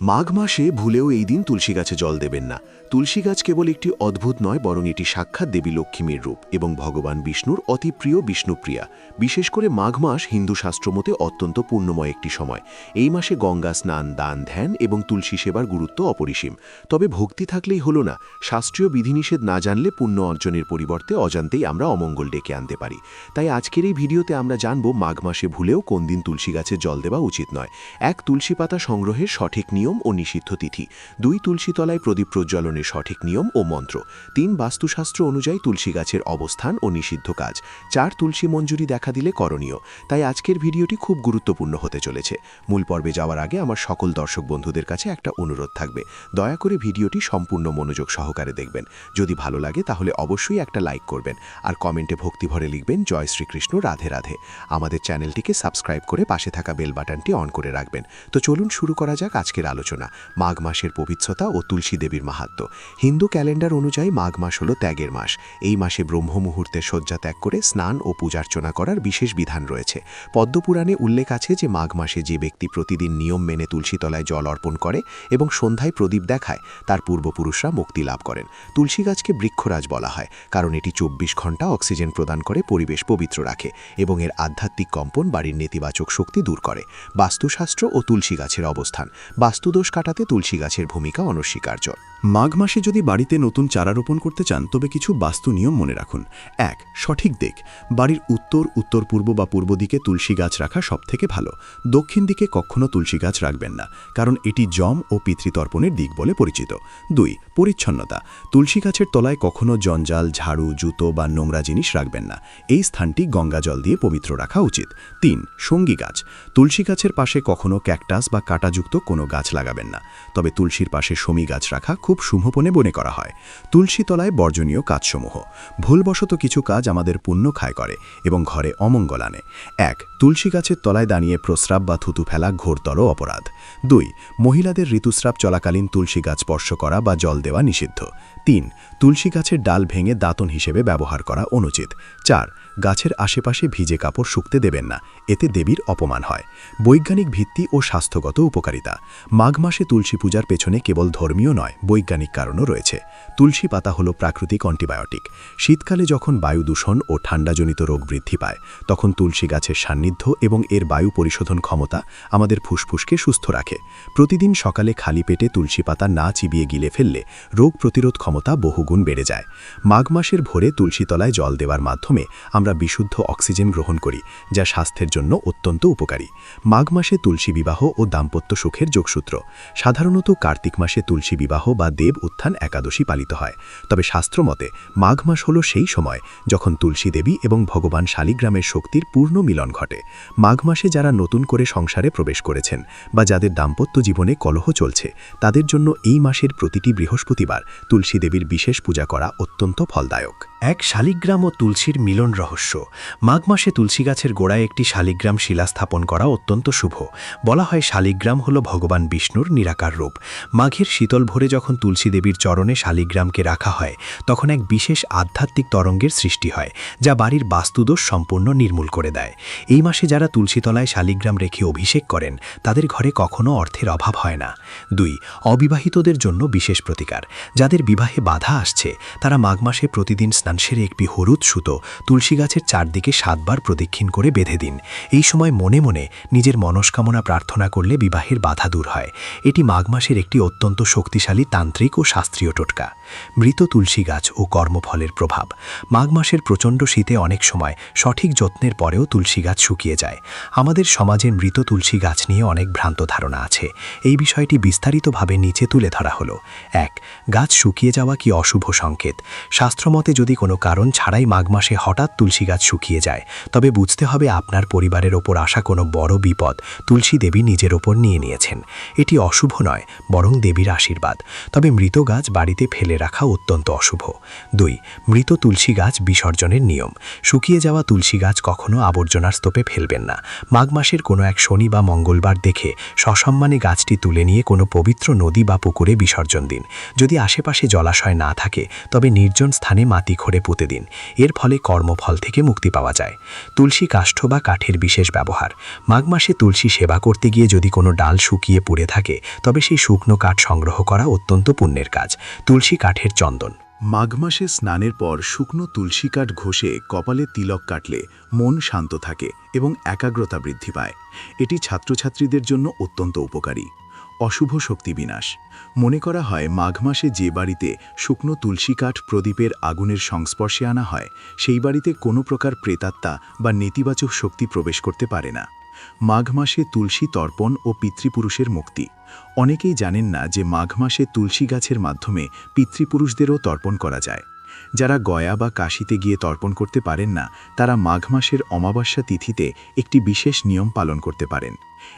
মাঘ মাসে ভুলেও এই দিন তুলসী গাছে জল দেবেন না। তুলসী গাছ কেবল একটি অদ্ভুত নয়, বরং এটি সাক্ষাৎ দেবী লক্ষ্মীর রূপ এবং ভগবান বিষ্ণুর অতি প্রিয় বিষ্ণুপ্রিয়া। বিশেষ করে মাঘ মাস হিন্দু শাস্ত্রমতে অত্যন্ত পূর্ণময় একটি সময়। এই মাসে গঙ্গা স্নান, দান, ধ্যান এবং তুলসী সেবার গুরুত্ব অপরিসীম। তবে ভক্তি থাকলেই হলো না, শাস্ত্রীয় বিধিনিষেধ না জানলে পুণ্য অর্জনের পরিবর্তে অজান্তেই আমরা অমঙ্গল ডেকে আনতে পারি। তাই আজকের এই ভিডিওতে আমরা জানব মাঘ মাসে ভুলেও কোন দিন তুলসী গাছে জল দেওয়া উচিত নয়। এক তুলসী পাতা সংগ্রহের সঠিক নিয়ম ও নিষিদ্ধ তিথি। দুই তুলসী তলায় প্রদীপ প্রজ্বলনের সঠিক নিয়ম ও মন্ত্র। তিন বাস্তুশাস্ত্র অনুযায়ী তুলসী গাছের অবস্থান ও নিষিদ্ধ কাজ। চার তুলসী মঞ্জুরি দেখা দিলে করণীয়। তাই আজকের ভিডিওটি খুব গুরুত্বপূর্ণ হতে চলেছে। মূল পর্বে যাওয়ার আগে আমার সকল দর্শক বন্ধুদের কাছে একটা অনুরোধ থাকবে। দয়া করে ভিডিওটি সম্পূর্ণ মনোযোগ সহকারে দেখবেন। যদি ভালো লাগে তাহলে অবশ্যই একটা লাইক করবেন। আর কমেন্টে ভক্তি ভরে লিখবেন, জয় শ্রীকৃষ্ণ, রাধে রাধে। আমাদের চ্যানেলটিকে সাবস্ক্রাইব করে পাশে থাকা বেল বাটনটি অন করে রাখবেন। তো চলুন শুরু করা যাক আজকের আলোচনা। মাঘ মাসের পবিত্রতা ও তুলসী দেবীর মাহাত্ম্য হিন্দু ক্যালেন্ডার অনুযায়ী মাঘ মাস হল ত্যাগের মাস। এই মাসে ব্রহ্ম মুহূর্তে শয্যা ত্যাগ করে স্নান ও পূজার্চনা করার বিশেষ বিধান রয়েছে। পদ্মপুরাণে উল্লেখ আছে যে মাঘ মাসে যে ব্যক্তি প্রতিদিন নিয়ম মেনে তুলসীতলায় জল অর্পণ করে এবং সন্ধ্যায় প্রদীপ দেখায়, তার পূর্বপুরুষরা মুক্তি লাভ করেন। তুলসী গাছকে বৃক্ষরাজ বলা হয়, কারণ এটি চব্বিশ ঘণ্টা অক্সিজেন প্রদান করে পরিবেশ পবিত্র রাখে এবং এর আধ্যাত্মিক কম্পন বাড়ির নেতিবাচক শক্তি দূর করে। বাস্তুশাস্ত্র ও তুলসী গাছের অবস্থান। বাস্তুদোষ কাটাতে তুলসী গাছের ভূমিকা অনস্বীকার্য। মাঘ মাসে যদি বাড়িতে নতুন চারা রোপণ করতে চান, তবে কিছু বাস্তু নিয়ম মনে রাখুন। এক, সঠিক দিক। বাড়ির উত্তর উত্তর পূর্ব বা পূর্ব দিকে তুলসী গাছ রাখা সবথেকে ভালো। দক্ষিণ দিকে কখনো তুলসী গাছ রাখবেন না, কারণ এটি জম ও পিতৃতর্পণের দিক বলে পরিচিত। দুই, পরিচ্ছন্নতা। তুলসী গাছের তলায় কখনো জঞ্জাল, ঝাড়ু, জুতো বা নোংরা জিনিস রাখবেন না। এই স্থানটি গঙ্গা জল দিয়ে পবিত্র রাখা উচিত। তিন, সঙ্গী গাছ। তুলসী গাছের পাশে কখনো ক্যাকটাস বা কাঁটাযুক্ত কোনো গাছ লাগাবেন না, তবে তুলসীর পাশে সমী গাছ রাখা খুব শুভপণে বনে করা হয়। তুলসী তলায় বর্জনীয় কাজসমূহ। ভুলবশত কিছু কাজ আমাদের পুণ্য খায় করে এবং ঘরে অমঙ্গল আনে। এক, তুলসী গাছের তলায় দাঁড়িয়ে প্রস্রাব বা থুতু ফেলা ঘোরতর অপরাধ। দুই, মহিলাদের ঋতুস্রাব চলাকালীন তুলসী গাছ স্পর্শ করা বা জল দেওয়া নিষিদ্ধ। তিন, তুলসী গাছের ডাল ভেঙে দাঁতন হিসেবে ব্যবহার করা অনুচিত। চার, গাছের আশেপাশে ভিজে কাপড় শুকতে দেবেন না, এতে দেবীর অপমান হয়। বৈজ্ঞানিক ভিত্তি ও স্বাস্থ্যগত উপকারিতা। মাঘ মাসে তুলসী পূজার পেছনে কেবল ধর্মীয় নয়, বৈজ্ঞানিক কারণও রয়েছে। তুলসী পাতা হল প্রাকৃতিক অ্যান্টিবায়োটিক। শীতকালে যখন বায়ু দূষণ ও ঠান্ডাজনিত রোগ বৃদ্ধি পায়, তখন তুলসী গাছের সান্নিধ্য এবং এর বায়ু পরিশোধন ক্ষমতা আমাদের ফুসফুসকে সুস্থ রাখে। প্রতিদিন সকালে খালি পেটে তুলসী পাতা না চিবিয়ে গিলে ফেললে রোগ প্রতিরোধ ক্ষমতা বহুগুণ বেড়ে যায়। মাঘ মাসের ভোরে তুলসী তলায় জল দেওয়ার মাধ্যমে আমরা বিশুদ্ধ অক্সিজেন গ্রহণ করি, যা স্বাস্থ্যের জন্য অত্যন্ত উপকারী। মাঘ মাসে তুলসী বিবাহ ও দাম্পত্য সুখের যোগসূত্র। সাধারণত কার্তিক মাসে তুলসী বিবাহ বা দেব উত্থান একাদশী পালিত হয়। তবে শাস্ত্রমতে মাঘ মাস হল সেই সময় যখন তুলসী দেবী এবং ভগবান শালিগ্রামের শক্তির পূর্ণ মিলন ঘটে। মাঘ মাসে যারা নতুন করে সংসারে প্রবেশ করেছেন বা যাদের দাম্পত্য জীবনে কলহ চলছে, তাদের জন্য এই মাসের প্রতিটি বৃহস্পতিবার তুলসী দেবীর বিশেষ পূজা করা অত্যন্ত ফলদায়ক। এক শালিগ্রাম ও তুলসীর মিলন রহস্য। মাঘ মাসে তুলসী গাছের গোড়ায় একটি শালিগ্রাম শিলা স্থাপন করা অত্যন্ত শুভ। বলা হয় শালিগ্রাম হল ভগবান বিষ্ণুর নিরাকার রূপ। মাঘের শীতল ভোরে যখন তুলসী দেবীর চরণে শালিগ্রামকে রাখা হয়, তখন এক বিশেষ আধ্যাত্মিক তরঙ্গের সৃষ্টি হয়, যা বাড়ির বাস্তুদোষ সম্পূর্ণ নির্মূল করে দেয়। এই মাসে যারা তুলসীতলায় শালিগ্রাম রেখে অভিষেক করেন, তাদের ঘরে কখনো অর্থের অভাব হয় না। দুই, অবিবাহিতদের জন্য বিশেষ প্রতিকার। যাদের বিবাহে বাধা আসছে। তারা মাঘ মাসে প্রতিদিন স্নান সেরে একটি হলুদ সুতো তুলসী গাছের চারদিকে সাতবার প্রদক্ষিণ করে বেঁধে দিন। এই সময় মনে মনে নিজের মনস্কামনা প্রার্থনা করলে বিবাহের বাধা দূর হয়। এটি মাঘ মাসের একটি অত্যন্ত শক্তিশালী তান্ত্রিক ও শাস্ত্রীয় টোটকা। মৃত তুলসী গাছ ও কর্মফলের প্রভাব। মাঘ মাসের প্রচণ্ড শীতে অনেক সময় সঠিক যত্নের পরেও তুলসী গাছ শুকিয়ে যায়। আমাদের সমাজে মৃত তুলসী গাছ নিয়ে অনেক ভ্রান্ত ধারণা আছে। এই বিষয়টি বিস্তারিতভাবে নিচে তুলে ধরা হলো। এক, গাছ শুকিয়ে যাওয়া কি অশুভ সংকেত? শাস্ত্রমতে যদি কোনো কারণ ছাড়াই মাঘ মাসে হঠাৎ তুলসী গাছ শুকিয়ে যায়, তবে বুঝতে হবে আপনার পরিবারের ওপর আসা কোনো বড় বিপদ তুলসী দেবী নিজের ওপর নিয়ে নিয়েছেন। এটি অশুভ নয়, বরং দেবীর আশীর্বাদ। তবে মৃত গাছ বাড়িতে ফেলে রাখা অত্যন্ত অশুভ। দুই, মৃত তুলসী গাছ বিসর্জনের নিয়ম। শুকিয়ে যাওয়া তুলসী গাছ কখনো আবর্জনার স্তূপে ফেলবেন না। মাঘ মাসের কোনো এক শনি বা মঙ্গলবার দেখে সসম্মানে গাছটি তুলে নিয়ে কোনো পবিত্র নদী বা পুকুরে বিসর্জন দিন। যদি আশেপাশে জলাশয় না থাকে, তবে নির্জন স্থানে মাটি খড়ে পুঁতে দিন। এর ফলে কর্মফল থেকে মুক্তি পাওয়া যায়। তুলসী কাষ্ঠ বা কাঠের বিশেষ ব্যবহার। মাঘ মাসে তুলসী সেবা করতে গিয়ে যদি কোনো ডাল শুকিয়ে পুড়ে থাকে, তবে সেই শুকনো কাঠ সংগ্রহ করা অত্যন্ত পুণ্যের কাজ। তুলসী কাঠের চন্দন। মাঘ মাসে স্নানের পর শুকনো তুলসী কাঠ ঘষে কপালে তিলক কাটলে মন শান্ত থাকে এবং একাগ্রতা বৃদ্ধি পায়। এটি ছাত্রছাত্রীদের জন্য অত্যন্ত উপকারী। অশুভ শক্তি বিনাশ। মনে করা হয় মাঘ মাসে যে বাড়িতে শুকনো তুলসী কাঠ প্রদীপের আগুনের সংস্পর্শে আনা হয়, সেই বাড়িতে কোনো প্রকার প্রেতাত্মা বা নেতিবাচক শক্তি প্রবেশ করতে পারে না। মাঘ মাসে তুলসী তর্পণ ও পিতৃপুরুষের মুক্তি। অনেকেই জানেন না যে মাঘ মাসে তুলসী গাছের মাধ্যমে পিতৃপুরুষদেরও তর্পণ করা যায়। যারা গয়া বা কাশিতে গিয়ে তর্পণ করতে পারেন না, তারা মাঘ মাসের অমাবস্যা তিথিতে একটি বিশেষ নিয়ম পালন করতে পারেন।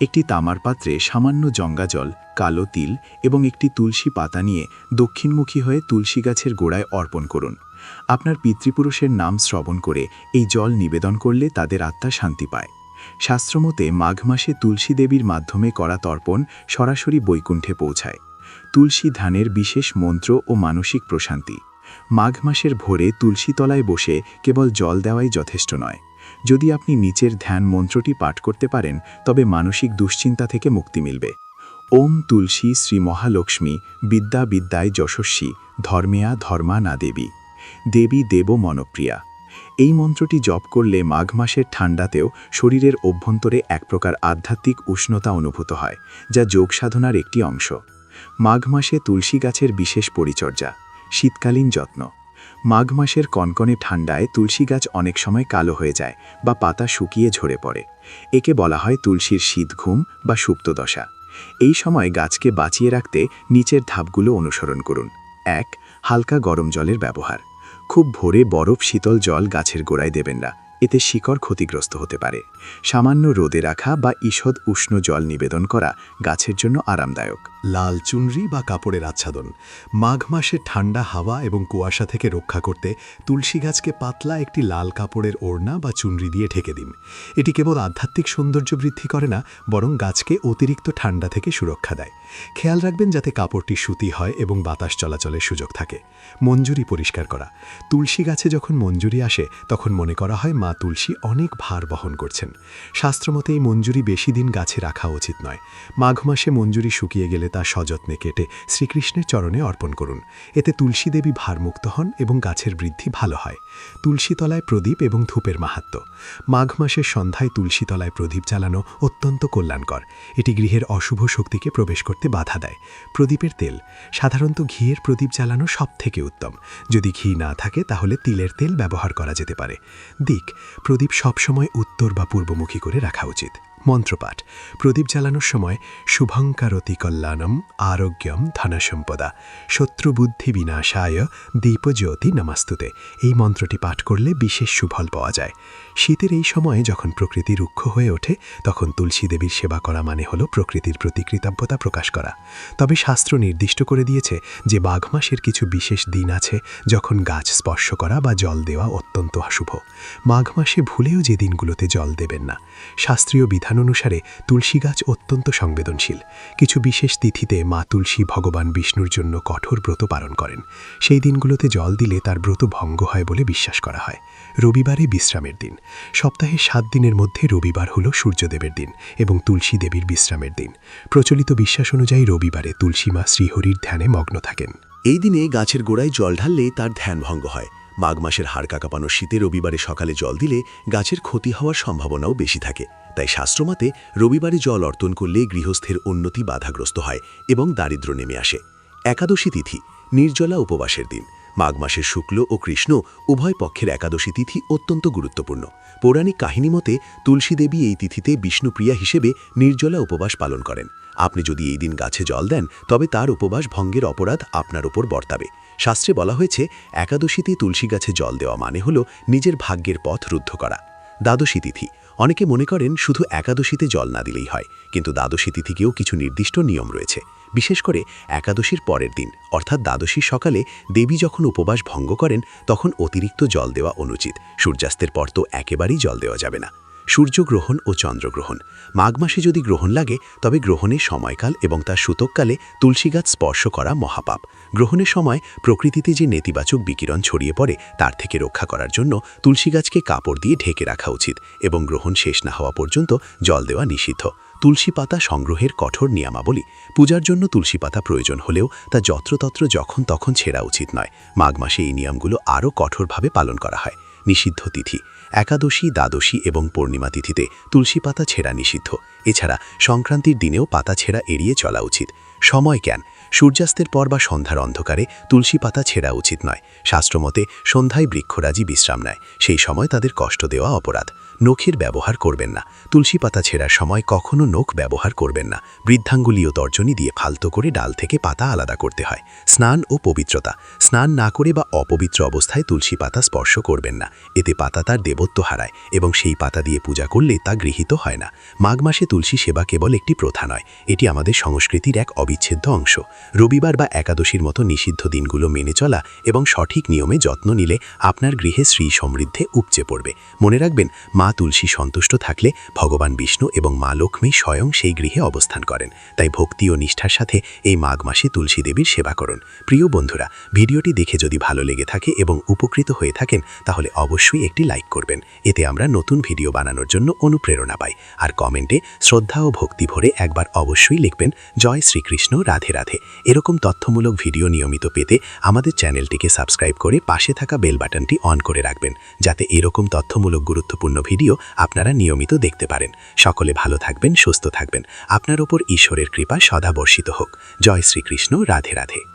একটি তামার পাত্রে সামান্য জঙ্গাজল কালো তিল এবং একটি তুলসী পাতা নিয়ে দক্ষিণমুখী হয়ে তুলসী গাছের গোড়ায় অর্পণ করুন। আপনার পিতৃপুরুষের নাম শ্রবণ করে এই জল নিবেদন করলে তাদের আত্মা শান্তি পায়। শাস্ত্রমতে মাঘ মাসে তুলসী দেবীর মাধ্যমে করা তর্পণ সরাসরি বৈকুণ্ঠে পৌঁছায়। তুলসী ধানের বিশেষ মন্ত্র ও মানসিক প্রশান্তি। মাঘ মাসের ভোরে তুলসী তলায় বসে কেবল জল দেওয়াই যথেষ্ট নয়। যদি আপনি নিচের ধ্যান মন্ত্রটি পাঠ করতে পারেন, তবে মানসিক দুশ্চিন্তা থেকে মুক্তি মিলবে। ওম তুলসী শ্রী মহালক্ষ্মী, বিদ্যা বিদ্যায় যশস্বী, ধর্মেয়া ধর্মা না দেবী। দেবী দেব মনপ্রিয়া। এই মন্ত্রটি জপ করলে মাঘ মাসের ঠান্ডাতেও শরীরের অভ্যন্তরে এক প্রকার আধ্যাত্মিক উষ্ণতা অনুভূত হয়, যা যোগ সাধনার একটি অংশ। মাঘ মাসে তুলসী গাছের বিশেষ পরিচর্যা, শীতকালীন যত্ন। মাঘ মাসের কনকনে ঠান্ডায় তুলসী গাছ অনেক সময় কালো হয়ে যায় বা পাতা শুকিয়ে ঝরে পড়ে। একে বলা হয় তুলসীর শীত ঘুম বা সুপ্তদশা। এই সময় গাছকে বাঁচিয়ে রাখতে নিচের ধাপগুলো অনুসরণ করুন। এক, হালকা গরম জলের ব্যবহার। খুব ভোরে বরফ শীতল জল গাছের গোড়ায় দেবেন না, এতে শিকড় ক্ষতিগ্রস্ত হতে পারে। সামান্য রোদে রাখা বা ঈষৎ উষ্ণ জল নিবেদন করা গাছের জন্য আরামদায়ক। লাল চুনরি বা কাপড়ের আচ্ছাদন। মাঘ মাসে ঠান্ডা হাওয়া এবং কুয়াশা থেকে রক্ষা করতে তুলসী গাছকে পাতলা একটি লাল কাপড়ের ওড়না বা চুনরি দিয়ে ঢেকে দিন। এটি কেবল আধ্যাত্মিক সৌন্দর্য বৃদ্ধি করে না, বরং গাছকে অতিরিক্ত ঠান্ডা থেকে সুরক্ষা দেয়। খেয়াল রাখবেন যাতে কাপড়টি সুতি হয় এবং বাতাস চলাচলের সুযোগ থাকে। মঞ্জুরি পরিষ্কার করা। তুলসী গাছে যখন মঞ্জুরি আসে, তখন মনে করা হয় মা তুলসী অনেক ভার বহন করছেন। শাস্ত্রমতে এই মঞ্জুরি বেশি দিন গাছে রাখা উচিত নয়। মাঘ মাসে মঞ্জুরি শুকিয়ে গেলে তা সযত্নে কেটে শ্রীকৃষ্ণের চরণে অর্পণ করুন। এতে তুলসী দেবী ভারমুক্ত হন এবং গাছের বৃদ্ধি ভালো হয়। তুলসী তলায় প্রদীপ এবং ধূপের মাহাত্ম। মাঘ মাসের সন্ধ্যায় তুলসী তলায় প্রদীপ জ্বালানো অত্যন্ত কল্যাণকর। এটি গৃহের অশুভ শক্তিকে প্রবেশ করতে বাধা দেয়। প্রদীপের তেল। সাধারণত ঘিয়ের প্রদীপ জ্বালানো সব থেকে উত্তম। যদি ঘি না থাকে, তাহলে তিলের তেল ব্যবহার করা যেতে পারে। দিক। প্রদীপ সবসময় উত্তর বা পূর্বমুখী করে রাখা উচিত। মন্ত্রপাঠ। প্রদীপ জ্বালানোর সময় শুভঙ্কারতি কল্যাণম আরোগ্যম ধনসম্পদা। শত্রুবুদ্ধি বিনাশায় দীপজ্যোতি নমাস্তুতে। এই মন্ত্রটি পাঠ করলে বিশেষ সুফল পাওয়া যায়। শীতের এই সময়ে যখন প্রকৃতি রুক্ষ হয়ে ওঠে, তখন তুলসী দেবীর সেবা করা মানে হলো প্রকৃতির প্রতি কৃতজ্ঞতা প্রকাশ করা। তবে শাস্ত্র নির্দিষ্ট করে দিয়েছে যে বাঘ মাসের কিছু বিশেষ দিন আছে যখন গাছ স্পর্শ করা বা জল দেওয়া অত্যন্ত অশুভ মাঘ মাসে ভুলেও যে দিনগুলোতে জল দেবেন না। শাস্ত্রীয় বিধান অনুসারে তুলসী গাছ অত্যন্ত সংবেদনশীল। কিছু বিশেষ তিথিতে মা তুলসী ভগবান বিষ্ণুর জন্য কঠোর ব্রত পালন করেন। সেই দিনগুলোতে জল দিলে তার ব্রত ভঙ্গ হয় বলে বিশ্বাস করা হয়। রবিবারে বিশ্রামের দিন। সপ্তাহে সাত দিনের মধ্যে রবিবার হল সূর্যদেবের দিন এবং তুলসী দেবীর বিশ্রামের দিন। প্রচলিত বিশ্বাস অনুযায়ী রবিবারে তুলসী মা শ্রীহরির ধ্যানে মগ্ন থাকেন। এই দিনে গাছের গোড়ায় জল ঢাললে তার ধ্যান ভঙ্গ হয়। মাঘ মাসের হাড় কাঁপানো শীতে রবিবারে সকালে জল দিলে গাছের ক্ষতি হওয়ার সম্ভাবনাও বেশি থাকে। তাই শাস্ত্রমতে রবিবারে জল অর্পণ করলে গৃহস্থের উন্নতি বাধাগ্রস্ত হয় এবং দারিদ্র নেমে আসে। একাদশী তিথি, নির্জলা উপবাসের দিন। মাঘ মাসের শুক্ল ও কৃষ্ণ উভয় পক্ষের একাদশী তিথি অত্যন্ত গুরুত্বপূর্ণ। পৌরাণিক কাহিনী মতে তুলসী দেবী এই তিথিতে বিষ্ণুপ্রিয়া হিসেবে নির্জলা উপবাস পালন করেন। আপনি যদি এই দিন গাছে জল দেন, তবে তার উপবাস ভঙ্গের অপরাধ আপনার ওপর বর্তাবে। শাস্ত্রে বলা হয়েছে, একাদশীতে তুলসী গাছে জল দেওয়া মানে হল নিজের ভাগ্যের পথ রুদ্ধ করা। দ্বাদশী তিথি অনেকে মনে করেন শুধু একাদশীতে জল না দিলেই হয়, কিন্তু দ্বাদশী তিথিকেও কিছু নির্দিষ্ট নিয়ম রয়েছে। বিশেষ করে একাদশীর পরের দিন, অর্থাৎ দ্বাদশীর সকালে দেবী যখন উপবাস ভঙ্গ করেন, তখন অতিরিক্ত জল দেওয়া অনুচিত। সূর্যাস্তের পর তো একেবারেই জল দেওয়া যাবে না। সূর্যগ্রহণ ও চন্দ্রগ্রহণ। মাঘ মাসে যদি গ্রহণ লাগে, তবে গ্রহণের সময়কাল এবং তার সূতককালে তুলসী গাছ স্পর্শ করা মহাপাপ। গ্রহণের সময় প্রকৃতিতে যে নেতিবাচক বিকিরণ ছড়িয়ে পড়ে, তার থেকে রক্ষা করার জন্য তুলসী গাছকে কাপড় দিয়ে ঢেকে রাখা উচিত এবং গ্রহণ শেষ না হওয়া পর্যন্ত জল দেওয়া নিষিদ্ধ। তুলসী পাতা সংগ্রহের কঠোর নিয়মাবলী। পূজার জন্য তুলসী পাতা প্রয়োজন হলেও তা যত্রতত্র যখন তখন ছেঁড়া উচিত নয়। মাঘ মাসে এই নিয়মগুলো আরও কঠোরভাবে পালন করা হয়। নিষিদ্ধ তিথি। একাদশী, দ্বাদশী এবং পূর্ণিমা তিথিতে তুলসী পাতা ছেঁড়া নিষিদ্ধ। এছাড়া সংক্রান্তির দিনেও পাতা ছেঁড়া এড়িয়ে চলা উচিত। সময় কেন সূর্যাস্তের পর বা সন্ধ্যার অন্ধকারে তুলসী পাতা ছেঁড়া উচিত নয়। শাস্ত্রমতে সন্ধ্যায় বৃক্ষরাজি বিশ্রাম নেয়। সেই সময় তাদের কষ্ট দেওয়া অপরাধ। নখের ব্যবহার করবেন না। তুলসী পাতা ছেঁড়ার সময় কখনো নখ ব্যবহার করবেন না। বৃদ্ধাঙ্গুলীয় তর্জনী দিয়ে ফালতো করে ডাল থেকে পাতা আলাদা করতে হয়। স্নান ও পবিত্রতা। স্নান না করে বা অপবিত্র অবস্থায় তুলসী পাতা স্পর্শ করবেন না। এতে পাতা তার দেবত্ব হারায় এবং সেই পাতা দিয়ে পূজা করলে তা গৃহীত হয় না। মাঘ মাসে তুলসী সেবা কেবল একটি প্রথা নয়, এটি আমাদের সংস্কৃতির এক অবিচ্ছেদ্য অংশ। রবিবার বা একাদশীর মতো নিষিদ্ধ দিনগুলো মেনে চলা এবং সঠিক নিয়মে যত্ন নিলে আপনার গৃহে শ্রী সমৃদ্ধে উপচে পড়বে। মনে রাখবেন, মা তুলসী সন্তুষ্ট থাকলে ভগবান বিষ্ণু এবং মা লক্ষ্মী স্বয়ং সেই গৃহে অবস্থান করেন। তাই ভক্তি ও নিষ্ঠার সাথে এই মাঘ মাসে তুলসী দেবীর সেবা করুন। প্রিয় বন্ধুরা, ভিডিওটি দেখে যদি ভালো লেগে থাকে এবং উপকৃত হয়ে থাকেন, তাহলে অবশ্যই একটি লাইক করবেন। এতে আমরা নতুন ভিডিও বানানোর জন্য অনুপ্রেরণা পাই। আর কমেন্টে শ্রদ্ধা ও ভক্তি ভরে একবার অবশ্যই লিখবেন, জয় শ্রীকৃষ্ণ, রাধে রাধে। এরকম তথ্যমূলক ভিডিও নিয়মিত পেতে আমাদের চ্যানেলটিকে সাবস্ক্রাইব করে পাশে থাকা বেল বাটনটি অন করে রাখবেন, যাতে এরকম তথ্যমূলক গুরুত্বপূর্ণ ভিডিও আপনারা নিয়মিত দেখতে পারেন। সকলে ভালো থাকবেন, সুস্থ থাকবেন। আপনার ওপর ঈশ্বরের কৃপা সদাবর্ষিত হোক। জয় শ্রীকৃষ্ণ, রাধে রাধে।